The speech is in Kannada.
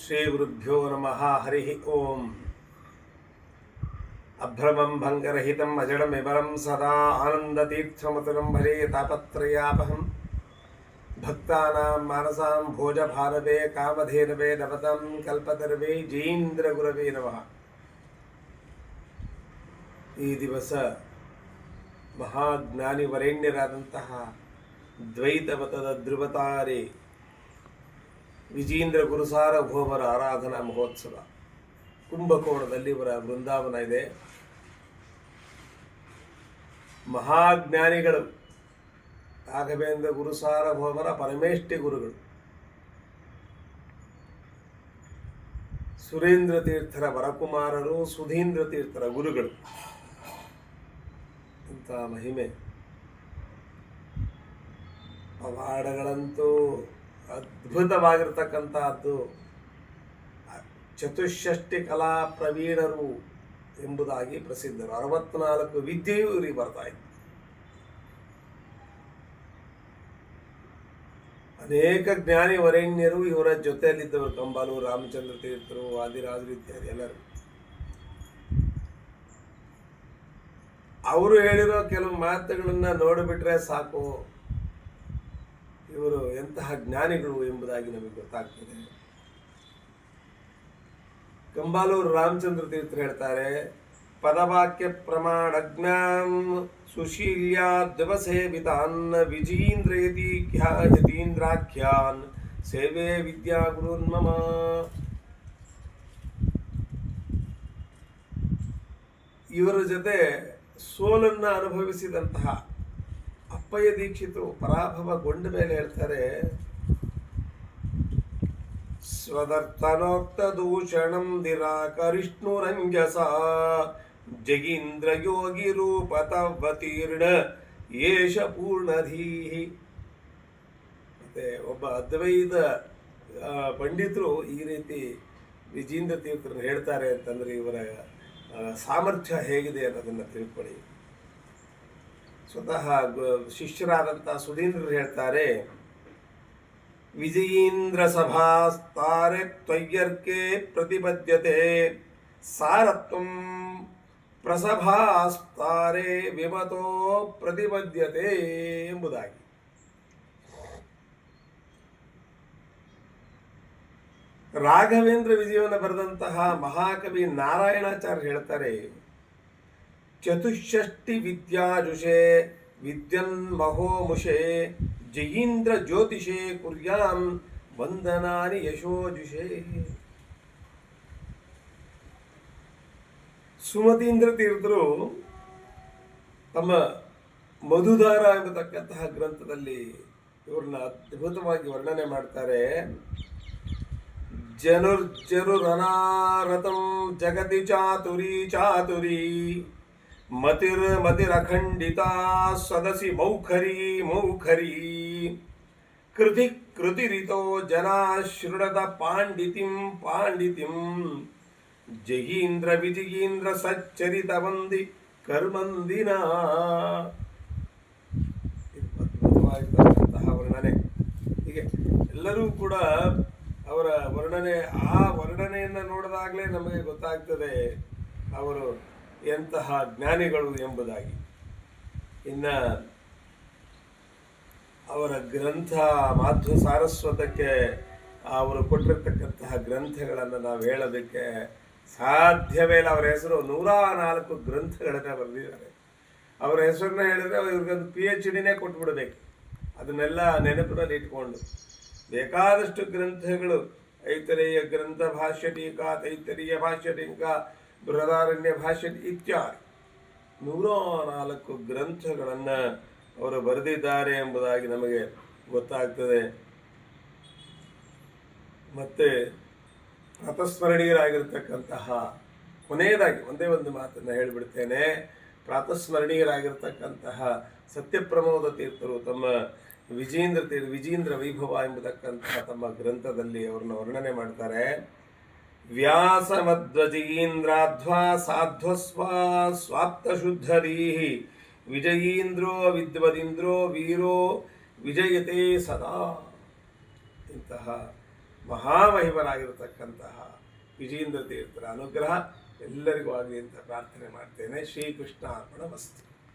ಶ್ರೀಗುರುಭ್ಯೋ ನಮಃ ಹರಿ ಓಂ ಅಭ್ರಮಂ ಭಂಗರಹಿತಂ ಅಜಡಮಿಬರಂ ಸದಾ ಆನಂದತೀರ್ಥಮತುರಂ ಭರೇ ತಾಪತ್ರಯಾಪಹಂ ಭಕ್ತಾನಾಂ ಮಾನಸಾಂ ಭೋಜಭಾರವೇ ಕಾಮಧೇನವೇ ನವತಂ ಕಲ್ಪತರ್ವೇ ಜೀಂದ್ರಗುರವೇ ನಮಃ ಈ ದಿವಸ ಮಹಾಜ್ಞಾನಿ ವರೇಣ್ಯರಾದಂತಹ ದ್ವೈತ ಮತದ ಧ್ರುವತಾರೆ ವಿಜೇಂದ್ರ ಗುರುಸಾರ್ವಭೌಮರ ಆರಾಧನಾ ಮಹೋತ್ಸವ. ಕುಂಭಕೋಣದಲ್ಲಿ ಇವರ ಬೃಂದಾವನ ಇದೆ. ಮಹಾಜ್ಞಾನಿಗಳು, ರಾಘವೇಂದ್ರ ಗುರುಸಾರ ಭೋಮರ ಪರಮೇಷ್ಠಿ ಗುರುಗಳು, ಸುರೇಂದ್ರ ತೀರ್ಥರ ವರಕುಮಾರರು, ಸುಧೀಂದ್ರ ತೀರ್ಥರ ಗುರುಗಳು. ಅಂತ ಮಹಿಮೆ. ಪವಾಡಗಳಂತೂ ಅದ್ಭುತವಾಗಿರ್ತಕ್ಕಂತಹದ್ದು ಚತುಷ್ಷಷ್ಟಿ ಕಲಾ ಪ್ರವೀಣರು ಎಂಬುದಾಗಿ ಪ್ರಸಿದ್ಧರು. ಅರವತ್ನಾಲ್ಕು ವಿದ್ಯೆಯೂ ಇವರಿಗೆ ಬರ್ತಾ ಇತ್ತು. ಅನೇಕ ಜ್ಞಾನಿ ವರೇಣ್ಯರು ಇವರ ಜೊತೆಯಲ್ಲಿದ್ದವರು. ಕಂಬಾಲು, ರಾಮಚಂದ್ರ ತೀರ್ಥರು, ವಾದಿರಾಜರು ಇತ್ಯಾದಿ ಎಲ್ಲರೂ. ಅವರು ಹೇಳಿರೋ ಕೆಲವು ಮಾತುಗಳನ್ನು ನೋಡಿಬಿಟ್ರೆ ಸಾಕು. ಎಂತಹ ಜ್ಞಾನಿಗಳು ಎಂಬುದಾಗಿ ನಮಗೆ ಗೊತ್ತಾಗ್ತದೆ. ಕಂಬಾಲೂರು ರಾಮಚಂದ್ರ ತೀರ್ಥರು ಹೇಳ್ತಾರೆ, ಪದವಾಕ್ಯ ಪ್ರಮಾಣಜ್ಞಾಂ ಸುಶೀಲ್ಯ ದಿವಸೇವಿತಾನ್ ವಿಜೀಂದ್ರಯತಿ ಯತೀಂದ್ರಾಖ್ಯಾನ್ ಸೇವೆ ವಿದ್ಯಾ ಗುರುನ್ಮಮ ಇವರ ಜೊತೆ ಸೋಲನ್ನ ಅನುಭವಿಸಿದಂತಹ ಅಪ್ಪಯ್ಯ ದೀಕ್ಷಿತರು ಪರಾಭವಗೊಂಡ ಮೇಲೆ ಹೇಳ್ತಾರೆ ಸ್ವದರ್ತನೋಕ್ತ ದೂಷಣಂ ನಿರಾಕರಿಷ್ಣುರಂಜಸ ಜಗೀಂದ್ರ ಯೋಗಿ ರೂಪತವತೀರ್ಣ ಯೇಷ ಪೂರ್ಣಧೀಹಿ. ಮತ್ತೆ ಒಬ್ಬ ಅದ್ವೈತ ಪಂಡಿತರು ಈ ರೀತಿ ವಿಜೇಂದ್ರ ತೀರ್ಥರು ಹೇಳ್ತಾರೆ ಅಂತಂದ್ರೆ ಇವರ ಸಾಮರ್ಥ್ಯ ಹೇಗಿದೆ ಅನ್ನೋದನ್ನು ತಿಳ್ಕೊಳ್ಳಿ. ಸ್ವತಃ ಗ- ಶಿಷ್ಯರಾದಂಥ ಸುಧೀಂದ್ರರು ಹೇಳ್ತಾರೆ ವಿಜಯೀಂದ್ರ ಸಭಾಸ್ತಾರೆ ತ್ವಯ್ಯರ್ಕೆ ಪ್ರತಿಪದ್ಯತೆ ಸಾರತ್ವಂ ಪ್ರಸಭಾಸ್ತಾರೆ ವಿಮತೋ ಪ್ರತಿಪದ್ಯತೆ ಎಂಬುದಾಗಿ ರಾಘವೇಂದ್ರ ವಿಜಯವನ್ನು ಬರೆದಂತಹ ಮಹಾಕವಿ ನಾರಾಯಣಾಚಾರ್ಯ ಹೇಳ್ತಾರೆ ಚತುಷ್ಷಷ್ಟಿ ವಿದ್ಯಾಜುಷೆ ವಿದ್ಯನ್ ಮಹೋಮುಷೆ ಜಯೀಂದ್ರ ಜ್ಯೋತಿಷೆ ಕುರ್ಯಾಂ ವಂದನಾನಿ ಯಶೋಜುಷೆ ಸುಮತೀಂದ್ರ ತೀರ್ಥರು ತಮ್ಮ ಮಧುಧಾರ ಎಂಬತಕ್ಕಂತಹ ಗ್ರಂಥದಲ್ಲಿ ಇವ್ರನ್ನ ಅದ್ಭುತವಾಗಿ ವರ್ಣನೆ ಮಾಡ್ತಾರೆ. ಜನುರ್ಜನುರನಾರತಂ ಜಗತಿ ಚಾತುರಿ ಚಾತುರಿ ಮತಿರ್ ಮತಿರಖಂಡಿತಾ ಸದಸಿ ಮೌಖರಿ ಮೌಖರಿ. ಕೃತಿ ಕೃತಿರಿತೋ ಜನ ಶೃಣದ ಪಾಂಡಿತಿಂ ಪಾಂಡಿತಿಂ ಜಗೀಂದ್ರ ವಿಜಗೀಂದ್ರ ಸಚ್ಚರಿತ ವಂದಿ ಕರ್ಮಂದಿನ. ವರ್ಣನೆ. ಹೀಗೆ ಎಲ್ಲರೂ ಕೂಡ ಅವರ ವರ್ಣನೆ, ಆ ವರ್ಣನೆಯನ್ನು ನೋಡಿದಾಗಲೇ ನಮಗೆ ಗೊತ್ತಾಗ್ತದೆ ಅವರು ಎಂತಹ ಜ್ಞಾನಿಗಳು ಎಂಬುದಾಗಿ. ಇನ್ನ ಅವರ ಗ್ರಂಥ ಮಾಧ್ವ ಸಾರಸ್ವತಕ್ಕೆ ಅವರು ಕೊಟ್ಟಿರ್ತಕ್ಕಂತಹ ಗ್ರಂಥಗಳನ್ನು ನಾವು ಹೇಳೋದಕ್ಕೆ ಸಾಧ್ಯವೇ ಇಲ್ಲ. ಅವರ ಹೆಸರು ನೂರ ನಾಲ್ಕು ಗ್ರಂಥಗಳನ್ನು ಬರೆದಿದ್ದಾರೆ. ಅವರ ಹೆಸರನ್ನ ಹೇಳಿದ್ರೆ ಇವ್ರಿಗೊಂದು ಪಿ ಎಚ್ ಡಿನೇ ಕೊಟ್ಬಿಡ್ಬೇಕು. ಅದನ್ನೆಲ್ಲ ನೆನಪಿನಲ್ಲಿ ಇಟ್ಕೊಂಡು. ಬೇಕಾದಷ್ಟು ಗ್ರಂಥಗಳು, ಐತರೇಯ ಗ್ರಂಥ ಭಾಷ್ಯ ಟೀಕಾ ತೈತರೀಯ ಭಾಷ್ಯ ಟೀಕಾ ಬೃಹದಾರಣ್ಯ ಭಾಷೆ ಇತ್ಯಾದಿ. ನೂರ ನಾಲ್ಕು ಗ್ರಂಥಗಳನ್ನು ಅವರು ಬರೆದಿದ್ದಾರೆ ಎಂಬುದಾಗಿ ನಮಗೆ ಗೊತ್ತಾಗ್ತದೆ. ಮತ್ತೆ ಪ್ರಾತಸ್ಮರಣೀಯರಾಗಿರ್ತಕ್ಕಂತಹ ಕೊನೆಯದಾಗಿ ಒಂದೇ ಒಂದು ಮಾತನ್ನು ಹೇಳಿಬಿಡ್ತೇನೆ. ಪ್ರಾತಸ್ಮರಣೀಯರಾಗಿರ್ತಕ್ಕಂತಹ ಸತ್ಯಪ್ರಮೋದ ತೀರ್ಥರು ತಮ್ಮ ವಿಜೇಂದ್ರ ತೀರ್ ವಿಜೇಂದ್ರ ವೈಭವ ಎಂಬತಕ್ಕಂತಹ ತಮ್ಮ ಗ್ರಂಥದಲ್ಲಿ ಅವರನ್ನು ವರ್ಣನೆ ಮಾಡ್ತಾರೆ. ವ್ಯಾಸಮಧ್ವಜೀಂದ್ರಾಧ್ವಾ साध्वस्वा ಶುದ್ಧರೀಹಿ ವಿಜಯೀಂದ್ರೋ ವಿದ್ವದಿಂದ್ರೋ ವೀರೋ ವಿಜಯತೆ ಸದಾ. ಇಂತಹ ಮಹಾಮಹಿಮರಾಗಿರತಕ್ಕಂತಹ ವಿಜಯೀಂದ್ರ ತೀರ್ಥರ ಅನುಗ್ರಹ ಎಲ್ಲರಿಗೂ ಆಗಲಿ ಅಂತ ಪ್ರಾರ್ಥನೆ ಮಾಡ್ತೇನೆ. ಶ್ರೀಕೃಷ್ಣ ಅರ್ಪಣ ವಸ್ತು